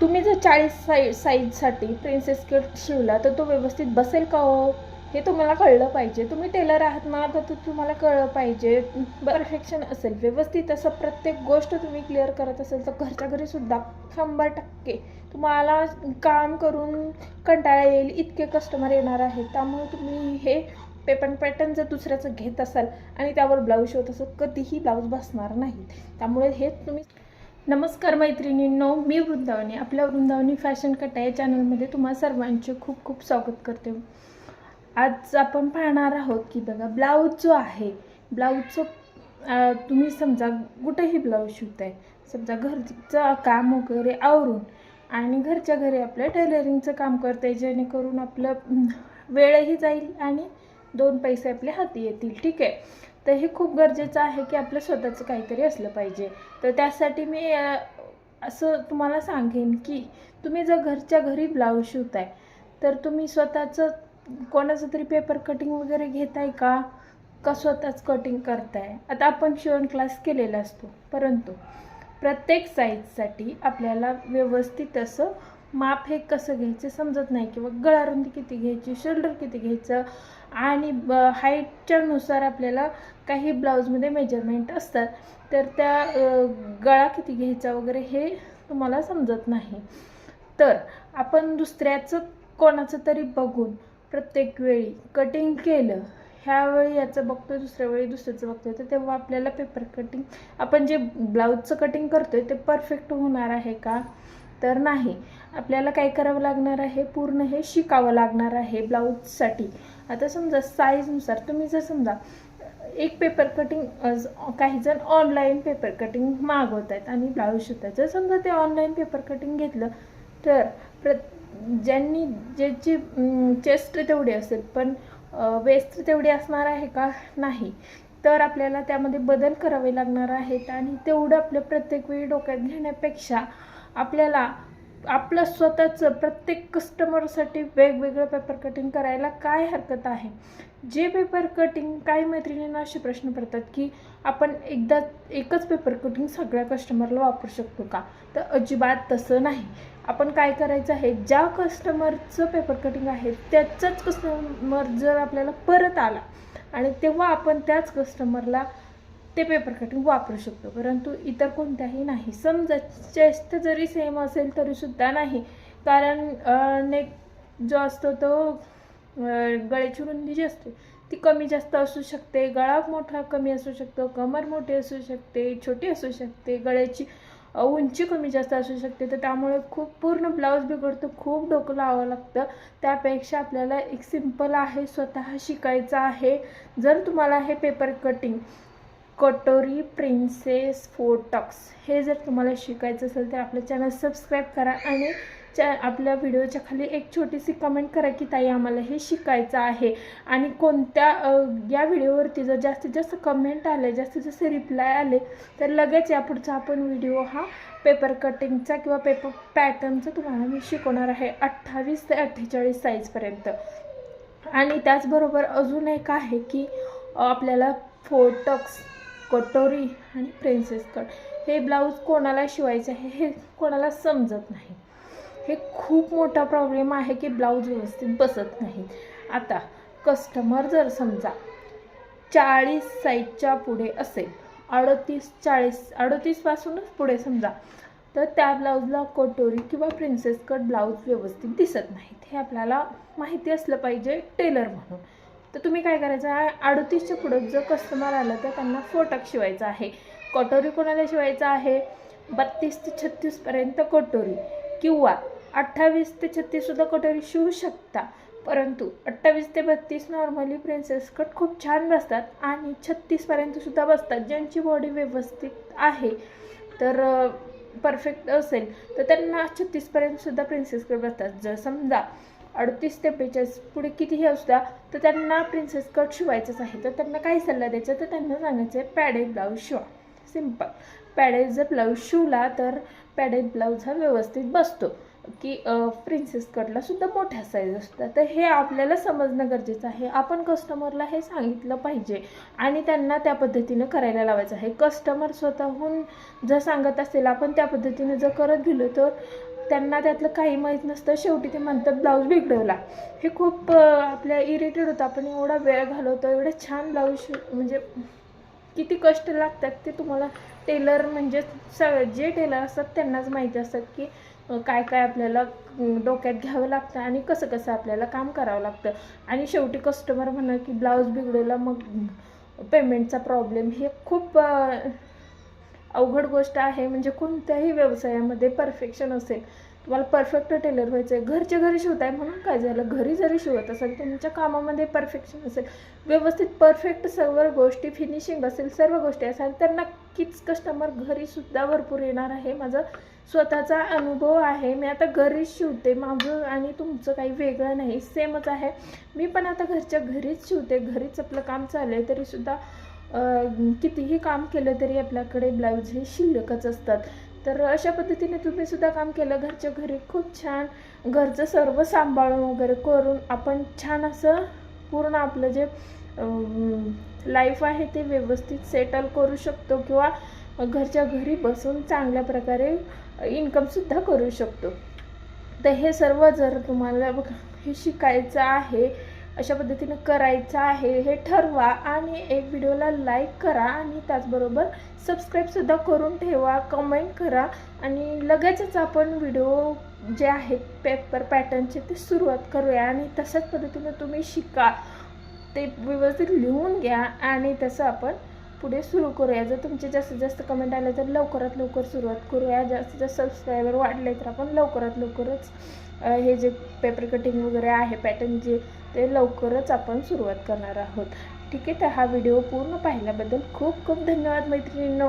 तुम्ही जर चाळीस साई साईजसाठी प्रिन्सेस कट शिवला तर तो व्यवस्थित बसेल का हो? हे तुम्हाला कळलं पाहिजे. तुम्ही टेलर आहात ना तर तुम्हाला कळलं पाहिजे. परफेक्शन असेल व्यवस्थित असं प्रत्येक गोष्ट तुम्ही क्लिअर करत असेल तर घरच्या घरी सुद्धा शंभर टक्के तुम्हाला काम करून कंटाळा येईल इतके कस्टमर येणार आहेत. त्यामुळे तुम्ही हे पेपन पॅटर्न जर दुसऱ्याचं घेत असाल आणि त्यावर ब्लाऊज शिवत असाल कधीही ब्लाऊज बसणार नाही त्यामुळे हे तुम्ही नमस्कार मैत्रिणींनो मी वृंदावनी आपल्या वृंदावनी फॅशन कटा या चॅनलमध्ये तुम्हा सर्वांचे खूप खूप स्वागत करते. आज आपण पाहणार आहोत की बघा ब्लाऊज जो आहे ब्लाऊजचं तुम्ही समजा कुठेही ब्लाऊज शिवताय समजा घरचं काम वगैरे आवरून आणि घरच्या घरी आपलं टेलरिंगचं काम करते जेणेकरून आपलं वेळही जाईल आणि दोन पैसे आपले हाती येतील ठीक आहे? तर हे खूप गरजेचं आहे की आपलं स्वतःचं काहीतरी असलं पाहिजे. तर त्यासाठी मी असं तुम्हाला सांगेन की तुम्ही जर घरच्या घरी ब्लाऊज शिवताय तर तुम्ही स्वतःचं कोणाचं तरी पेपर कटिंग वगैरे घेताय का? का स्वतःच कटिंग करताय? आता आपण शिवण क्लास केलेला असतो परंतु प्रत्येक साईजसाठी आपल्याला व्यवस्थित असं माप हे कसं घ्यायचं समजत नाही किंवा गळारुंदी किती घ्यायची शोल्डर किती घ्यायचं आणि ब हाईटच्यानुसार आपल्याला काही ब्लाऊजमध्ये मेजरमेंट असतात. तर त्या गळा किती घ्यायचा वगैरे हे तुम्हाला समजत नाही. तर आपण दुसऱ्याचं कोणाचं तरी बघून प्रत्येक वेळी कटिंग केलं ह्यावेळी याचं बघतोय दुसऱ्या वेळी दुसऱ्याचं बघतोय तर तेव्हा आपल्याला पेपर कटिंग आपण जे ब्लाऊजचं कटिंग करतोय ते परफेक्ट होणार आहे का? तर नाही. आपल्याला काय करावं लागणार आहे? पूर्ण हे शिकावं लागणार आहे ब्लाऊजसाठी. आता समजा साईजनुसार तुम्ही जर समजा एक पेपर कटिंग काही जण ऑनलाईन पेपर कटिंग मागवत आहेत आणि ब्लाऊज शिवतात जर समजा ते ऑनलाईन पेपर कटिंग घेतलं तर प्र ज्यांनी ज्याची चेस्ट तेवढी असेल पण वेस्ट तेवढी असणार आहे का? नाही. तर आपल्याला त्यामध्ये बदल करावे लागणार आहेत आणि तेवढं आपलं प्रत्येक वेळी डोक्यात घेण्यापेक्षा आपल्याला आपलं स्वतःचं प्रत्येक कस्टमरसाठी वेगवेगळं पेपर कटिंग करायला काय हरकत आहे? जे पेपर कटिंग काही मैत्रिणींना असे प्रश्न पडतात की आपण एकदा एकच पेपर कटिंग सगळ्या कस्टमरला वापरू शकतो का? तर अजिबात तसं नाही. आपण काय करायचं आहे ज्या कस्टमरचं पेपर कटिंग आहे त्याचाच कस्टमर जर आपल्याला परत आला आणि तेव्हा आपण त्याच कस्टमरला ते पेपर कटिंग वापरू शकतो. परंतु इतर कोणत्याही नाही. समजा चेस्ट जरी सेम असेल तरीसुद्धा नाही. कारण नेक जो असतो तो गळ्याची रुंदी जी असते ती कमी जास्त असू शकते. गळा मोठा कमी असू शकतो. कमर मोठी असू शकते. छोटी असू शकते. गळ्याची उंची कमी जास्त असू शकते. तर त्यामुळे खूप पूर्ण ब्लाऊज बिघडतो. खूप डोकं लावावं लागतं. त्यापेक्षा आपल्याला एक सिंपल आहे स्वतः शिकायचं आहे. जर तुम्हाला हे पेपर कटिंग कटोरी प्रिन्सेस फोटक्स हे जर तुम्हाला शिकायचं असेल तर आपलं चॅनल सबस्क्राईब करा आणि च्या आपल्या व्हिडिओच्या खाली एक छोटीशी कमेंट करा की ताई आम्हाला हे शिकायचं आहे. आणि कोणत्या या व्हिडिओवरती जर जास्तीत जास्त कमेंट आले जास्तीत जास्त रिप्लाय आले तर लगेच यापुढचा आपण व्हिडिओ हा पेपर कटिंगचा किंवा पेपर पॅटर्नचा तुम्हाला मी शिकवणार आहे अठ्ठावीस ते अठ्ठेचाळीस साईजपर्यंत आणि त्याचबरोबर अजून एक आहे की आपल्याला फोटक्स कटोरी आणि प्रिन्सेस कट हे ब्लाऊज कोणाला शिवायचे आहे हे कोणाला समजत नाही. हे खूप मोठा प्रॉब्लेम आहे की ब्लाऊज व्यवस्थित बसत नाही. आता कस्टमर जर समजा चाळीस साईजच्या पुढे असेल अडतीस चाळीस अडतीसपासूनच पुढे समजा तर त्या ब्लाऊजला कटोरी किंवा प्रिन्सेस कट ब्लाऊज व्यवस्थित दिसत नाहीत. हे आपल्याला माहिती असलं पाहिजे टेलर म्हणून. तर तुम्ही काय करायचं आहे अडतीसच्या पुढं जर कस्टमर आलं तर त्यांना फोटक शिवायचा आहे. कटोरी कोणाला शिवायचा आहे? बत्तीस ते छत्तीसपर्यंत कटोरी. किंवा अठ्ठावीस ते छत्तीससुद्धा कटोरी शिवू शकता. परंतु अठ्ठावीस ते बत्तीस नॉर्मली प्रिन्सेस कट खूप छान बसतात आणि छत्तीसपर्यंतसुद्धा बसतात ज्यांची बॉडी व्यवस्थित आहे. तर परफेक्ट असेल तर त्यांना छत्तीसपर्यंतसुद्धा प्रिन्सेस कट बसतात. जर समजा अडतीस ते बेचाळीस पुढे कितीही असू द्या तर त्यांना प्रिन्सेस कट शिवायचंच आहे. तर त्यांना काय सल्ला द्यायचा तर त्यांना सांगायचं आहे पॅडेड ब्लाऊज शिवा. सिंपल पॅडेड जर ब्लाऊज शिवला तर पॅडेड ब्लाऊज हा व्यवस्थित बसतो. की प्रिन्सेस कटला सुद्धा मोठ्या साईज असतात. तर हे आपल्याला समजणं गरजेचं आहे. आपण कस्टमरला हे सांगितलं पाहिजे. आणि त्यांना त्या पद्धतीनं करायला लावायचं आहे. कस्टमर स्वतःहून जर सांगत असेल आपण त्या पद्धतीनं जर करत गेलो तर त्यांना त्यातलं काही माहीत नसतं. शेवटी ते म्हणतात ब्लाऊज बिघडवला. हे खूप आपल्या इरिटेड होतं. आपण एवढा वेळ घालवतो एवढे छान ब्लाऊज म्हणजे किती कष्ट लागतात ते तुम्हाला टेलर म्हणजे स जे टेलर असतात त्यांनाच माहिती असतात की काय काय आपल्याला डोक्यात घ्यावं लागतं आणि कसं कसं आपल्याला काम करावं लागतं. आणि शेवटी कस्टमर म्हणा की ब्लाऊज बिघडवला मग पेमेंटचा प्रॉब्लेम हे खूप अवघड गोष्ट आहे म्हणजे कोणत्याही व्यवसायामध्ये परफेक्शन असेल तुम्हाला परफेक्ट टेलर व्हायचं आहे घरच्या घरी शिवताय म्हणून काय झालं? घरी जरी शिवत असेल तुमच्या कामामध्ये परफेक्शन असेल व्यवस्थित परफेक्ट सर्व गोष्टी फिनिशिंग असेल सर्व गोष्टी असेल तर नक्कीच कस्टमर घरीसुद्धा भरपूर येणार आहे. माझा स्वतःचा अनुभव आहे मी आता घरीच शिवते माझं आणि तुमचं काही वेगळं नाही सेमच आहे. मी पण आता घरच्या घरीच शिवते घरीच आपलं काम चालू आहे तरीसुद्धा कितीही काम केलं तरी आपल्याकडे ब्लाऊज हे शिल्लकच असतात. तर अशा पद्धतीने तुम्ही सुद्धा काम केलं घरच्या घरी खूप छान घरचं सर्व सांभाळून वगैरे करून आपण छान असं पूर्ण आपलं जे लाईफ आहे ते व्यवस्थित सेटल करू शकतो किंवा घरच्या घरी बसून चांगल्या प्रकारे इन्कमसुद्धा करू शकतो. तर हे सर्व जर तुम्हाला हे शिकायचं आहे अशा पद्धतीनं करायचं आहे हे ठरवा आणि एक व्हिडिओला लाईक करा आणि त्याचबरोबर सबस्क्राईबसुद्धा करून ठेवा कमेंट करा आणि लगेचच आपण व्हिडिओ जे आहेत पेपर पॅटर्नचे ते सुरुवात करूया आणि तशाच पद्धतीनं तुम्ही शिका. ते व्यवस्थित लिहून घ्या आणि तसं आपण पुढे सुरू करूया. जर तुमचे जास्तीत जास्त कमेंट आले तर लवकरात लवकर सुरुवात करूया. जास्तीत जास्त सबस्क्रायबर वाढले तर आपण लवकरात लवकरच हे जे पेपर कटिंग वगैरे आहे पॅटर्न जे ते लवकरच आपण सुरुवात करणार आहोत. ठीक आहे तर हा व्हिडिओ पूर्ण पाहिल्याबद्दल खूप खूप धन्यवाद मैत्रिणींनो.